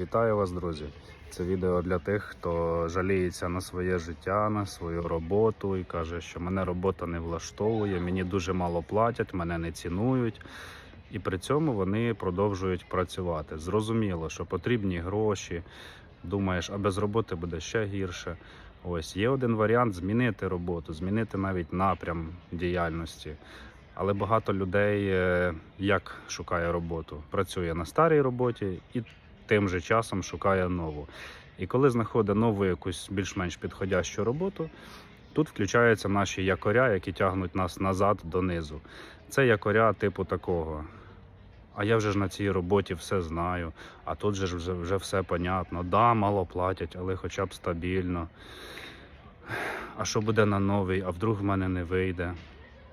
Вітаю вас, друзі! Це відео для тих, хто жаліється на своє життя, на свою роботу і каже, що мене робота не влаштовує, мені дуже мало платять, мене не цінують. І при цьому вони продовжують працювати. Зрозуміло, що потрібні гроші. Думаєш, а без роботи буде ще гірше. Ось є один варіант змінити роботу, змінити навіть напрям діяльності. Але багато людей е, як шукає роботу? Працює на старій роботі і тим же часом шукає нову. І коли знаходить нову якусь більш-менш підходящу роботу, тут включаються наші якоря, які тягнуть нас назад донизу. Це якоря типу такого. А я вже ж на цій роботі все знаю, а тут же вже, вже все понятно. Да, мало платять, але хоча б стабільно. А що буде на новий, а вдруг в мене не вийде.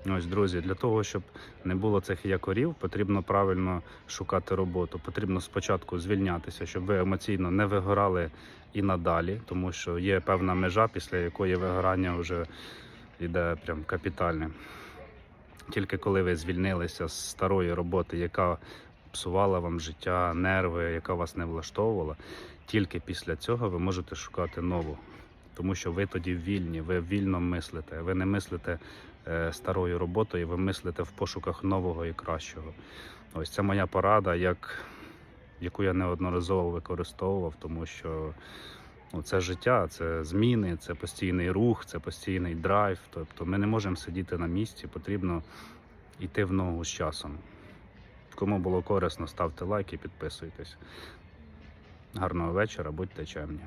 Ось, друзі, для того, щоб не було цих якорів, потрібно правильно шукати роботу. Потрібно спочатку звільнятися, щоб ви емоційно не вигорали і надалі, тому що є певна межа, після якої вигорання вже йде прям капітальне. Тільки коли ви звільнилися з старої роботи, яка псувала вам життя, нерви, яка вас не влаштовувала, тільки після цього ви можете шукати нову. Тому що ви тоді вільні, ви вільно мислите. Ви не мислите е, старою роботою, ви мислите в пошуках нового і кращого. Ось це моя порада, як, яку я неодноразово використовував, тому що ну, це життя, це зміни, це постійний рух, це постійний драйв. Тобто ми не можемо сидіти на місці, потрібно йти в ногу з часом. Кому було корисно, ставте лайк і підписуйтесь. Гарного вечора, будьте чемні.